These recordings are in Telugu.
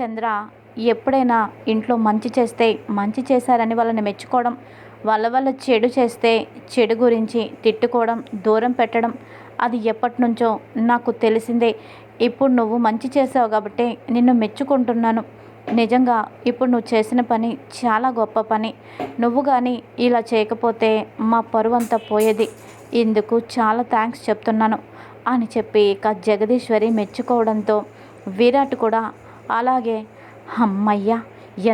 చంద్ర ఎప్పుడైనా ఇంట్లో మంచి చేస్తే మంచి చేశారని వాళ్ళని మెచ్చుకోవడం వాళ్ళ వల్ల చెడు చేస్తే చెడు గురించి తిట్టుకోవడం దూరం పెట్టడం అది ఎప్పటి నుంచో నాకు తెలిసిందే. ఇప్పుడు నువ్వు మంచి చేసావు కాబట్టి నిన్ను మెచ్చుకుంటున్నాను. నిజంగా ఇప్పుడు నువ్వు చేసిన పని చాలా గొప్ప పని. నువ్వు కానీ ఇలా చేయకపోతే మా పరువు అంతా పోయేది. ఇందుకు చాలా థ్యాంక్స్ చెప్తున్నాను. అని చెప్పి ఇక జగదీశ్వరి మెచ్చుకోవడంతో విరాట్ కూడా అలాగే అమ్మయ్య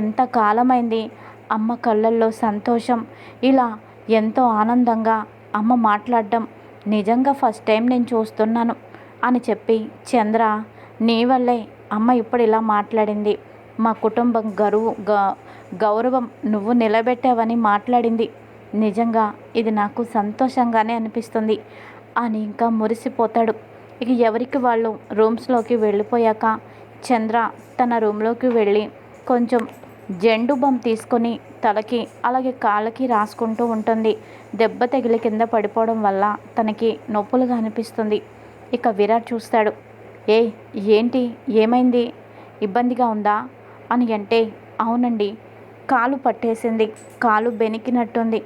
ఎంత కాలమైంది? అమ్మ కళ్ళల్లో సంతోషం. ఇలా ఎంతో ఆనందంగా అమ్మ మాట్లాడడం నిజంగా ఫస్ట్ టైం నేను చూస్తున్నాను అని చెప్పి చంద్ర నీ వల్లే అమ్మ ఇప్పుడు ఇలా మాట్లాడింది. మా కుటుంబం గరువు గ గౌరవం నువ్వు నిలబెట్టావని మాట్లాడింది. నిజంగా ఇది నాకు సంతోషంగానే అనిపిస్తుంది అని ఇంకా మురిసిపోతాడు. ఇక ఎవరికి వాళ్ళు రూమ్స్లోకి వెళ్ళిపోయాక చంద్ర తన రూమ్లోకి వెళ్ళి కొంచెం జెండు బొమ్మ తీసుకొని తలకి అలాగే కాళ్ళకి రాసుకుంటూ ఉంటుంది. దెబ్బ తగిలి కింద పడిపోవడం వల్ల తనకి నొప్పులుగా అనిపిస్తుంది. ఇక విరాట్ చూస్తాడు. ఏ ఏంటి? ఏమైంది? ఇబ్బందిగా ఉందా? అని అంటే అవునండి కాలు పట్టేసింది. కాలు బెనికినట్టుంది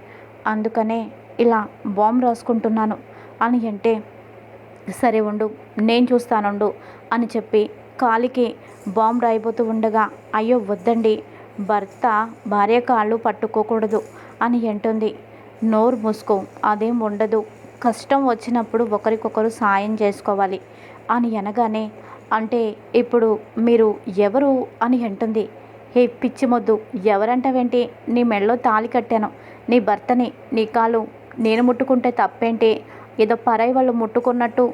అందుకనే ఇలా బాంబు రాసుకుంటున్నాను. అని అంటే సరే ఉండు నేను చూస్తానుండు అని చెప్పి కాలికి బాంబు రాయిపోతూ ఉండగా అయ్యో వద్దండి భర్త భార్య కాళ్ళు పట్టుకోకూడదు అని అంటుంది. నోరు మూసుకో అదేం ఉండదు. కష్టం వచ్చినప్పుడు ఒకరికొకరు సాయం చేసుకోవాలి అని అనగానే అంటే ఇప్పుడు మీరు ఎవరు అని అంటుంది. హే పిచ్చిమొద్దు ఎవరంటావేంటి? నీ మెళ్ళో తాళి కట్టాను నీ భర్తని నీ కాలు నేను ముట్టుకుంటే తప్పేంటి? ఏదో పరాయి వాళ్ళు ముట్టుకున్నట్టు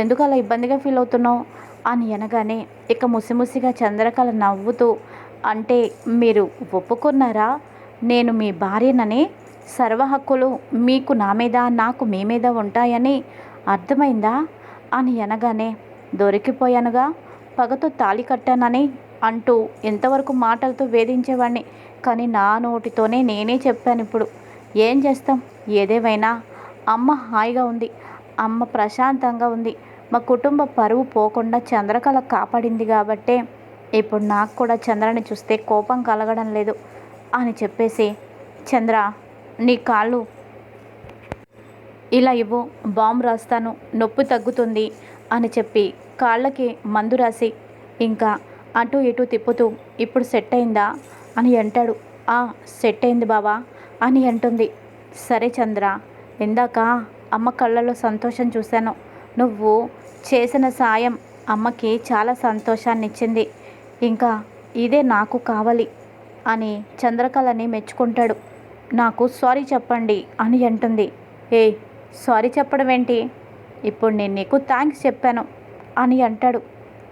ఎందుకు అలా ఇబ్బందిగా ఫీల్ అవుతున్నావు? అని అనగానే ఇక ముసిముసిగా చంద్రకళ నవ్వుతూ అంటే మీరు ఒప్పుకున్నారా? నేను మీ భార్యనని. సర్వ హక్కులు మీకు నా మీద నాకు మీ మీద ఉంటాయని అర్థమైందా? అని అనగానే దొరికిపోయానుగా. పగతో తాళి కట్టానని అంటూ ఎంతవరకు మాటలతో వేధించేవాడిని కానీ నా నోటితోనే నేనే చెప్పాను ఇప్పుడు. ఏం చేస్తాం? ఏదేమైనా. అమ్మ హాయిగా ఉంది. అమ్మ ప్రశాంతంగా ఉంది. మా కుటుంబ పరువు పోకుండా చంద్రకళ కాపాడింది కాబట్టే ఇప్పుడు నాకు కూడా చంద్రని చూస్తే కోపం కలగడం లేదు అని చెప్పేసి చంద్ర నీ కాళ్ళు ఇలా ఇవ్వు బాంబు రాస్తాను నొప్పి తగ్గుతుంది అని చెప్పి కాళ్ళకి మందు రాసి ఇంకా అటు ఇటు తిప్పుతూ ఇప్పుడు సెట్ అయిందా? అని అంటాడు. ఆ సెట్ అయింది బావా అని అంటుంది. సరే చంద్ర ఇందాక అమ్మ కళ్ళలో సంతోషం చూశాను. నువ్వు చేసిన సాయం అమ్మకి చాలా సంతోషాన్ని ఇచ్చింది ఇంకా ఇదే నాకు కావాలి అని చంద్రకళని మెచ్చుకుంటాడు. నాకు సారీ చెప్పండి అని అంటుంది. ఏ సారీ చెప్పడం ఏంటి? ఇప్పుడు నేను నీకు థ్యాంక్స్ చెప్పాను అని అంటాడు.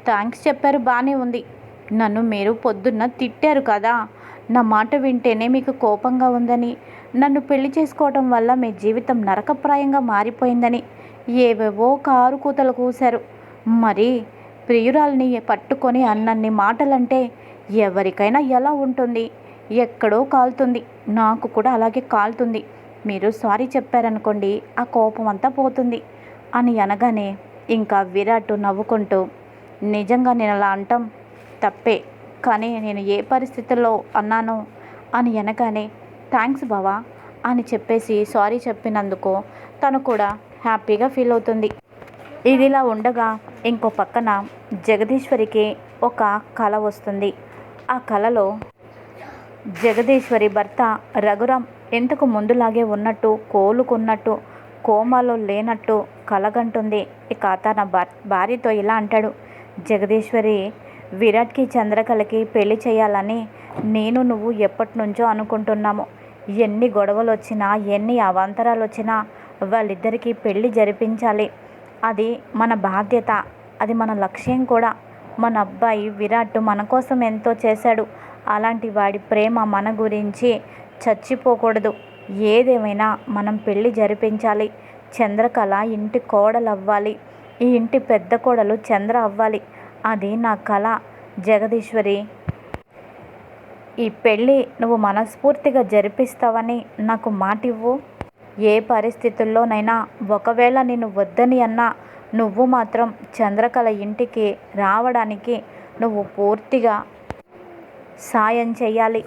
థ్యాంక్స్ చెప్పారు బాగానే ఉంది. నన్ను మీరు పొద్దున్న తిట్టారు కదా. నా మాట వింటేనే మీకు కోపంగా ఉందని. నన్ను పెళ్ళి చేసుకోవడం వల్ల మీ జీవితం నరకప్రాయంగా మారిపోయిందని. ఏవేవో కారు కూతలు కూశారు. మరి ప్రియురాల్ని పట్టుకొని అన్నన్ని మాటలంటే ఎవరికైనా ఎలా ఉంటుంది? ఎక్కడో కాలుతుంది. నాకు కూడా అలాగే కాలుతుంది. మీరు సారీ చెప్పారనుకోండి ఆ కోపం అంతా పోతుంది అని అనగానే ఇంకా విరాట్ నవ్వుకుంటూ నిజంగా నేను అలా అంటాం? తప్పే. కానీ నేను ఏ పరిస్థితుల్లో అన్నాను? అని అనగానే థ్యాంక్స్ బావా అని చెప్పేసి సారీ చెప్పినందుకు తను కూడా హ్యాపీగా ఫీల్ అవుతుంది. ఇదిలా ఉండగా ఇంకో పక్కన జగదీశ్వరికి ఒక కళ వస్తుంది. ఆ కళలో జగదీశ్వరి భర్త రఘురాం ఇంతకు ముందులాగే ఉన్నట్టు కోలుకున్నట్టు కోమాలో లేనట్టు కలగంటుంది. ఇక తన భర్ భార్యతో ఇలా అంటాడు జగదీశ్వరి విరాట్కి చంద్రకళకి పెళ్ళి చేయాలని నేను నువ్వు ఎప్పటి నుంచో అనుకుంటున్నాము. ఎన్ని గొడవలు వచ్చినా ఎన్ని అవాంతరాలు వచ్చినా వాళ్ళిద్దరికీ పెళ్ళి జరిపించాలి. అది మన బాధ్యత అది మన లక్ష్యం కూడా. మన అబ్బాయి విరాట్ మన కోసం ఎంతో చేశాడు. అలాంటి వాడి ప్రేమ మన గురించి చచ్చిపోకూడదు. ఏదేమైనా మనం పెళ్ళి జరిపించాలి. చంద్రకళ ఇంటి కోడలు అవ్వాలి ఈ ఇంటి పెద్ద కోడలు చంద్ర అవ్వాలి. అది నా కళ. జగదీశ్వరి ఈ పెళ్ళి నువ్వు మనస్ఫూర్తిగా జరిపిస్తావని నాకు మాటివ్వు. ఏ పరిస్థితుల్లోనైనా ఒకవేళ నేను వద్దని అన్నా నువ్వు మాత్రం చంద్రకళ ఇంటికి రావడానికి నువ్వు పూర్తిగా సాయం చేయాలి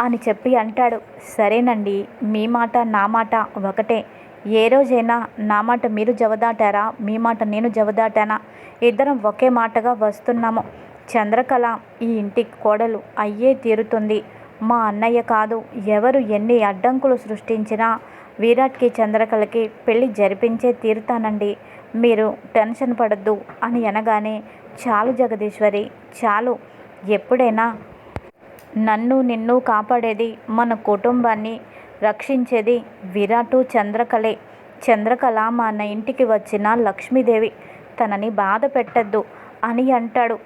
అని చెప్పి అంటాడు. సరేనండి మీ మాట నా మాట ఒకటే. ఏ రోజైనా నా మాట మీరు జవదాటారా? మీ మాట నేను జవదాటానా? ఇద్దరం ఒకే మాటగా వస్తున్నాము. చంద్రకళ ఈ ఇంటి కోడలు అయ్యే తీరుతుంది. మా అన్నయ్య కాదు ఎవరు ఎన్ని అడ్డంకులు సృష్టించినా విరాట్కి చంద్రకళకి పెళ్ళి జరిపించే తీరుతానండి. మీరు టెన్షన్ పడద్దు అని అనగానే చాలు జగదీశ్వరి చాలు. ఎప్పుడైనా నన్ను నిన్ను కాపాడేది మన కుటుంబాన్ని రక్షించేది విరాటు చంద్రకళే. చంద్రకళ మన ఇంటికి వచ్చిన లక్ష్మీదేవి. తనని బాధ పెట్టద్దు అని అంటాడు.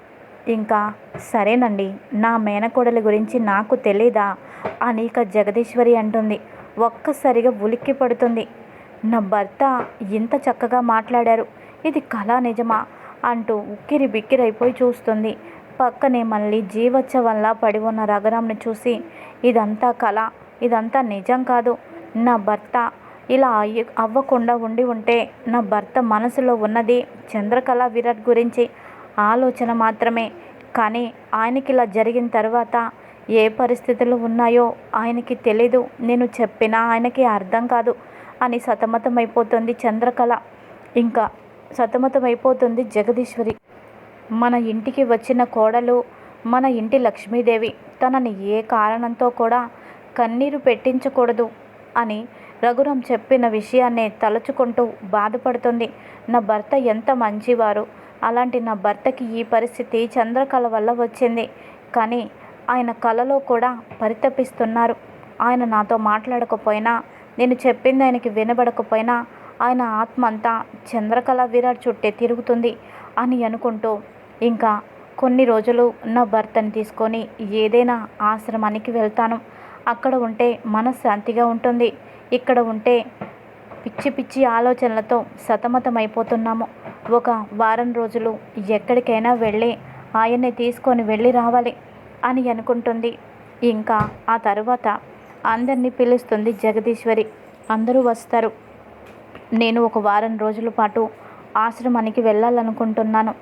ఇంకా సరేనండి నా మేనకోడలి గురించి నాకు తెలీదా? అని ఇక జగదీశ్వరి అంటుంది. ఒక్కసారిగా ఉలిక్కి పడుతుంది. నా భర్త ఇంత చక్కగా మాట్లాడారు. ఇది కళ నిజమా? అంటూ ఉక్కిరి బిక్కిరైపోయి చూస్తుంది. పక్కనే మళ్ళీ జీవోత్సవంలా పడి ఉన్న రఘురామ్ని చూసి ఇదంతా కళ ఇదంతా నిజం కాదు. నా భర్త ఇలా అయ్యి అవ్వకుండా ఉండి ఉంటే నా భర్త మనసులో ఉన్నది చంద్రకళ విరాట్ గురించి ఆలోచన మాత్రమే. కానీ ఆయనకి ఇలా జరిగిన తర్వాత ఏ పరిస్థితులు ఉన్నాయో ఆయనకి తెలీదు. నేను చెప్పినా ఆయనకి అర్థం కాదు అని సతమతమైపోతుంది చంద్రకళ. ఇంకా సతమతమైపోతుంది జగదీశ్వరి. మన ఇంటికి వచ్చిన కోడలు మన ఇంటి లక్ష్మీదేవి తనని ఏ కారణంతో కూడా కన్నీరు పెట్టించకూడదు అని రఘురాం చెప్పిన విషయాన్ని తలుచుకుంటూ బాధపడుతుంది. నా భర్త ఎంత మంచివారు. అలాంటి నా భర్తకి ఈ పరిస్థితి చంద్రకళ వల్ల వచ్చింది. కానీ ఆయన కలలో కూడా పరితపిస్తున్నారు. ఆయన నాతో మాట్లాడకపోయినా నేను చెప్పింది ఆయనకి వినబడకపోయినా ఆయన ఆత్మ అంతా చంద్రకళ విరాట్ చుట్టే తిరుగుతుంది అని అనుకుంటూ ఇంకా కొన్ని రోజులు నా భర్తని తీసుకొని ఏదైనా ఆశ్రమానికి వెళ్తాను. అక్కడ ఉంటే మనశ్శాంతిగా ఉంటుంది. ఇక్కడ ఉంటే పిచ్చి పిచ్చి ఆలోచనలతో సతమతమైపోతున్నాము. ఒక వారం రోజులు ఎక్కడికైనా వెళ్ళి ఆయన్ని తీసుకొని వెళ్ళి రావాలి. అని అనుకుంటుంది. ఇంకా ఆ తర్వాత అందరినీ పిలుస్తుంది జగదీశ్వరి. అందరూ వస్తారు. నేను ఒక వారం రోజుల పాటు ఆశ్రమానికి వెళ్ళాలనుకుంటున్నాను.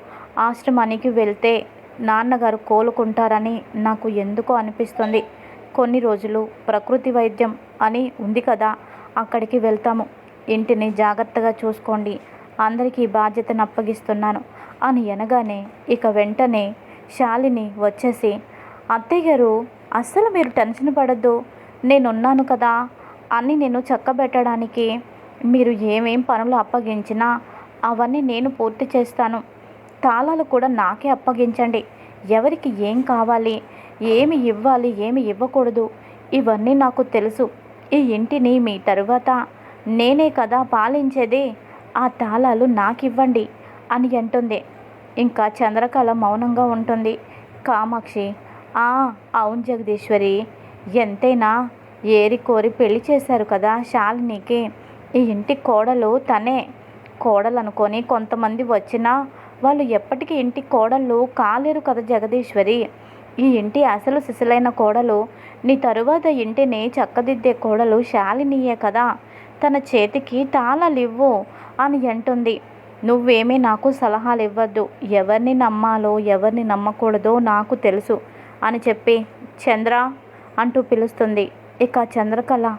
ఆశ్రమానికి వెళ్తే నాన్నగారు కోలుకుంటారని నాకు ఎందుకో అనిపిస్తుంది. కొన్ని రోజులు ప్రకృతి వైద్యం అని ఉంది కదా అక్కడికి వెళ్తాము. ఇంటిని జాగ్రత్తగా చూసుకోండి. అందరికీ బాధ్యతను అప్పగిస్తున్నాను అని అనగానే ఇక వెంటనే శాలిని వచ్చేసి అత్తయ్య గారు అస్సలు మీరు టెన్షన్ పడద్దు. నేనున్నాను కదా అని నేను చక్కబెట్టడానికి మీరు ఏమేం పనులు అప్పగించినా అవన్నీ నేను పూర్తి చేస్తాను. తాళాలు కూడా నాకే అప్పగించండి. ఎవరికి ఏం కావాలి ఏమి ఇవ్వాలి ఏమి ఇవ్వకూడదు ఇవన్నీ నాకు తెలుసు. ఈ ఇంటిని మీ తరువాత నేనే కదా పాలించేది ఆ తాళాలు నాకివ్వండి అని అంటుంది. ఇంకా చంద్రకళ మౌనంగా ఉంటుంది. కామాక్షి అవును జగదీశ్వరి. ఎంతైనా ఏరి కోరి పెళ్ళి చేశారు కదా శాలినికి. ఈ ఇంటి కోడలు తనే. కోడలు అనుకొని కొంతమంది వచ్చినా వాళ్ళు ఎప్పటికీ ఇంటి కోడళ్ళు కాలేరు కదా జగదీశ్వరి. ఈ ఇంటి అసలు సిసలైన కోడలు నీ తరువాత ఇంటిని చక్కదిద్దే కోడలు శాలినియే కదా. తన చేతికి తాళాలివ్వు అని అంటుంది. నువ్వేమీ నాకు సలహాలు ఇవ్వద్దు ఎవరిని నమ్మాలో ఎవరిని నమ్మకూడదో నాకు తెలుసు. అని చెప్పి చంద్ర అంటూ పిలుస్తుంది. ఇక చంద్రకళ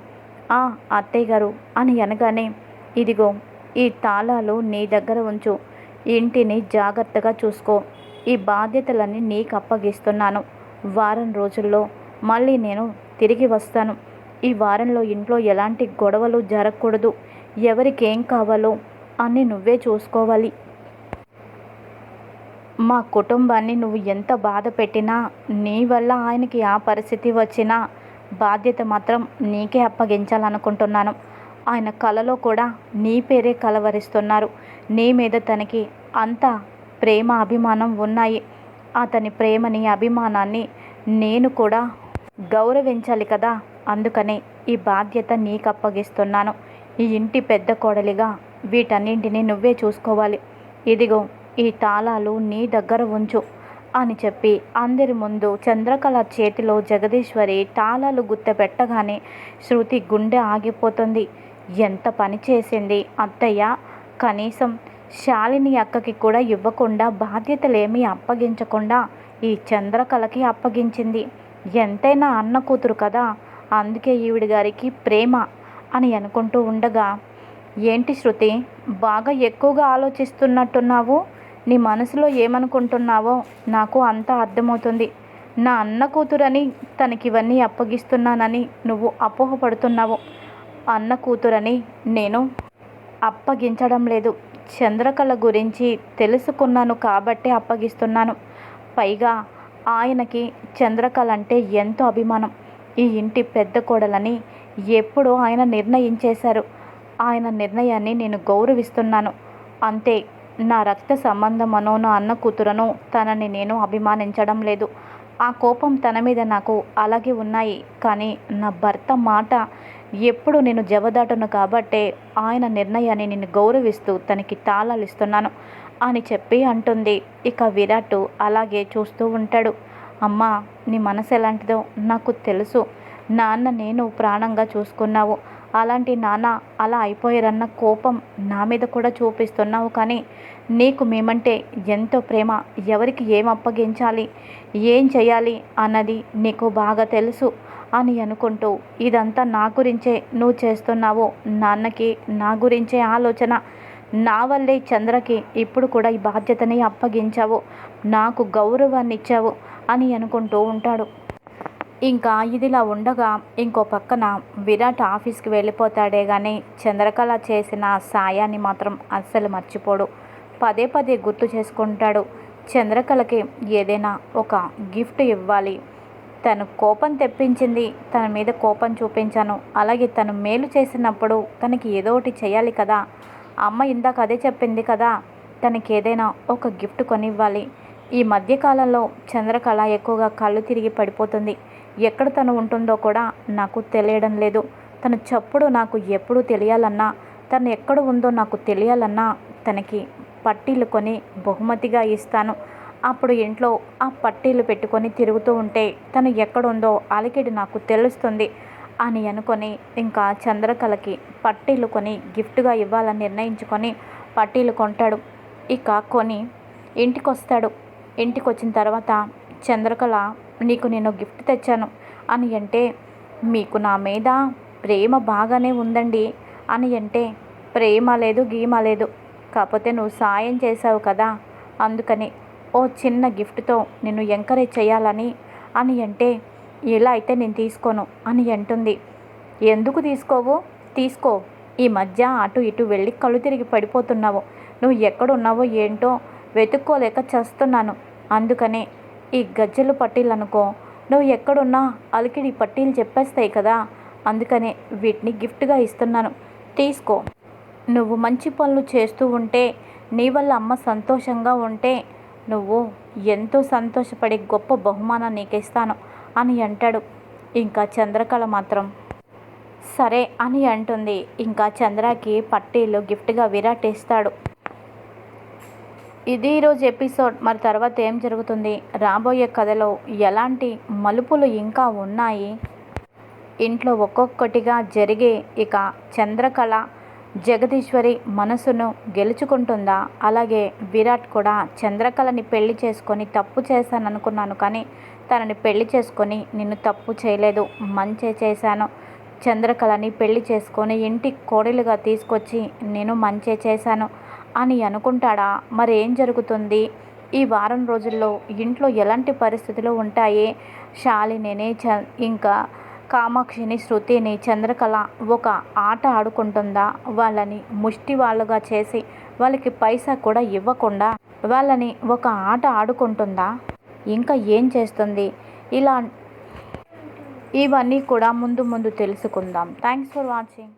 ఆ అత్తయ్య గారు అని అనగానే ఇదిగో ఈ తాళాలు నీ దగ్గర ఉంచు. ఇంటిని జాగ్రత్తగా చూసుకో. ఈ బాధ్యతలన్నీ నీకు అప్పగిస్తున్నాను. వారం రోజుల్లో మళ్ళీ నేను తిరిగి వస్తాను. ఈ వారంలో ఇంట్లో ఎలాంటి గొడవలు జరగకూడదు. ఎవరికి ఏం కావాలో అన్నీ నువ్వే చూసుకోవాలి. మా కుటుంబాన్ని నువ్వు ఎంత బాధ పెట్టినా నీ వల్ల ఆయనకి ఆ పరిస్థితి వచ్చినా బాధ్యత మాత్రం నీకే అప్పగించాలనుకుంటున్నాను. ఆయన కలలో కూడా నీ పేరే కలవరిస్తున్నారు. నీ మీద తనకి అంత ప్రేమ అభిమానం ఉన్నాయి. అతని ప్రేమని అభిమానాన్ని నేను కూడా గౌరవించాలి కదా? అందుకనే ఈ బాధ్యత నీకు అప్పగిస్తున్నాను ఈ ఇంటి పెద్ద కోడలిగా వీటన్నింటినీ నువ్వే చూసుకోవాలి. ఇదిగో ఈ తాళాలు నీ దగ్గర ఉంచు అని చెప్పి అందరి ముందు చంద్రకళ చేతిలో జగదీశ్వరి తాళాలు గుత్త పెట్టగానే శృతి గుండె ఆగిపోతుంది. ఎంత పని చేసింది అత్తయ్య? కనీసం శాలిని అక్కకి కూడా ఇవ్వకుండా బాధ్యతలేమీ అప్పగించకుండా ఈ చంద్రకళకి అప్పగించింది. ఎంతైనా అన్న కూతురు కదా అందుకే ఈవిడ గారికి ప్రేమ అని అనుకుంటూ ఉండగా ఏంటి శృతి బాగా ఎక్కువగా ఆలోచిస్తున్నట్టున్నావు? నీ మనసులో ఏమనుకుంటున్నావో నాకు అంతా అర్థమవుతుంది. నా అన్న కూతురని తనకివన్నీ అప్పగిస్తున్నానని నువ్వు అపోహపడుతున్నావు. అన్న కూతురని నేను అప్పగించడం లేదు. చంద్రకళ గురించి తెలుసుకున్నాను కాబట్టి అప్పగిస్తున్నాను. పైగా ఆయనకి చంద్రకళ అంటే ఎంతో అభిమానం. ఈ ఇంటి పెద్ద కోడలని ఎప్పుడో ఆయన నిర్ణయించేశారు. ఆయన నిర్ణయాన్ని నేను గౌరవిస్తున్నాను. అంతే నా రక్త సంబంధమనో నా అన్న కూతురనో తనని నేను అభిమానించడం లేదు. ఆ కోపం తన మీద నాకు అలాగే ఉన్నాయి. కానీ నా భర్త మాట ఎప్పుడు నేను జవదాటను కాబట్టే ఆయన నిర్ణయాన్ని నేను గౌరవిస్తూ తనకి తాళాలు ఇస్తున్నాను అని చెప్పి అంటుంది. ఇక విరాట్ అలాగే చూస్తూ ఉంటాడు. అమ్మా నీ మనసు ఎలాంటిదో నాకు తెలుసు. నాన్న నేను ప్రాణంగా చూసుకున్నావు. అలాంటి నాన్న అలా అయిపోయారన్న కోపం నా మీద కూడా చూపిస్తున్నావు కానీ నీకు మేమంటే ఎంతో ప్రేమ. ఎవరికి ఏం అప్పగించాలి? ఏం చేయాలి అన్నది నీకు బాగా తెలుసు అని అనుకుంటూ ఇదంతా నా గురించే నువ్వు చేస్తున్నావు. నాన్నకి నా గురించే ఆలోచన. నా వల్లే చంద్రకి ఇప్పుడు కూడా ఈ బాధ్యతని అప్పగించావు. నాకు గౌరవాన్ని ఇచ్చావు అని అనుకుంటూ ఉంటాడు. ఇంకా ఇదిలా ఉండగా ఇంకో పక్కన విరాట్ ఆఫీస్కి వెళ్ళిపోతాడే కానీ చంద్రకళ చేసిన సాయాన్ని మాత్రం అస్సలు మర్చిపోడు. పదే పదే గుర్తు చేసుకుంటాడు. చంద్రకళకి ఏదైనా ఒక గిఫ్ట్ ఇవ్వాలి. తను కోపం తెప్పించింది తన మీద కోపం చూపించాను. అలాగే తను మేలు చేసినప్పుడు తనకి ఏదో ఒకటి చేయాలి కదా. అమ్మ ఇందాక అదే చెప్పింది కదా తనకి ఏదైనా ఒక గిఫ్ట్ కొనివ్వాలి. ఈ మధ్యకాలంలో చంద్రకళ ఎక్కువగా కళ్ళు తిరిగి పడిపోతుంది. ఎక్కడ తను ఉంటుందో కూడా నాకు తెలియడం లేదు. తన చప్పుడు నాకు ఎప్పుడు తెలియాలన్నా తను ఎక్కడ ఉందో నాకు తెలియాలన్నా తనకి పట్టీలు కొని బహుమతిగా ఇస్తాను. అప్పుడు ఇంట్లో ఆ పట్టీలు పెట్టుకొని తిరుగుతూ ఉంటే తను ఎక్కడుందో అలికిడి నాకు తెలుస్తుంది అని అనుకొని ఇంకా చంద్రకళకి పట్టీలు కొని గిఫ్ట్గా ఇవ్వాలని నిర్ణయించుకొని పట్టీలు కొంటాడు. ఇక కొని ఇంటికి వస్తాడు ఇంటికి వచ్చిన తర్వాత చంద్రకళ నీకు నేను గిఫ్ట్ తెచ్చాను. అని అంటే మీకు నా మీద ప్రేమ బాగానే ఉందండి. అని అంటే ప్రేమ లేదు గీమ లేదు. కాకపోతే నువ్వు సాయం చేసావు కదా. అందుకని ఓ చిన్న గిఫ్ట్తో నిన్ను ఎంకరేజ్ చేయాలని. అని అంటే ఇలా అయితే నేను తీసుకోను. అని అంటుంది. ఎందుకు తీసుకోవు? తీసుకో. ఈ మధ్య అటు ఇటు వెళ్ళి కళ్ళు తిరిగి పడిపోతున్నావు. నువ్వు ఎక్కడున్నావో ఏంటో వెతుక్కోలేక చేస్తున్నాను. అందుకనే ఈ గజ్జలు పట్టీలు అనుకో నువ్వు ఎక్కడున్నా అలికిడి పట్టీలు చెప్పేస్తాయి కదా. అందుకనే వీటిని గిఫ్ట్గా ఇస్తున్నాను. తీసుకో. నువ్వు మంచి పనులు చేస్తూ ఉంటే నీ వల్ల అమ్మ సంతోషంగా ఉంటే నువ్వు ఎంతో సంతోషపడి గొప్ప బహుమానం నీకు ఇస్తాను అని అంటాడు. ఇంకా చంద్రకళ మాత్రం. సరే అని అంటుంది. ఇంకా చంద్రకి పట్టీలు గిఫ్ట్గా విరాట్ ఇస్తాడు. ఇది ఈరోజు ఎపిసోడ్. మరి తర్వాత ఏం జరుగుతుంది? రాబోయే కథలో ఎలాంటి మలుపులు ఇంకా ఉన్నాయి? ఇంట్లో ఒక్కొక్కటిగా జరిగే ఇక చంద్రకళ జగదీశ్వరి మనసును గెలుచుకుంటుందా? అలాగే విరాట్ కూడా చంద్రకళని పెళ్ళి చేసుకొని తప్పు చేశాను అనుకున్నాను కానీ తనని పెళ్ళి చేసుకొని నిన్ను తప్పు చేయలేదు మంచే చేశాను. చంద్రకళని పెళ్ళి చేసుకొని ఇంటి కోడలుగా తీసుకొచ్చి నేను మంచే చేశాను. అని అనుకుంటాడా? మరి ఏం జరుగుతుంది? ఈ వారం రోజుల్లో ఇంట్లో ఎలాంటి పరిస్థితులు ఉంటాయి? శాలినిని చ ఇంకా కామాక్షిని శృతిని చంద్రకళ ఒక ఆట ఆడుకుంటుందా? వాళ్ళని ముష్టి వాళ్ళుగా చేసి వాళ్ళకి పైసా కూడా ఇవ్వకుండా వాళ్ళని ఒక ఆట ఆడుకుంటుందా? ఇంకా ఏం చేస్తుంది? ఇలా ఇవన్నీ కూడా ముందు ముందు తెలుసుకుందాం. Thanks for watching.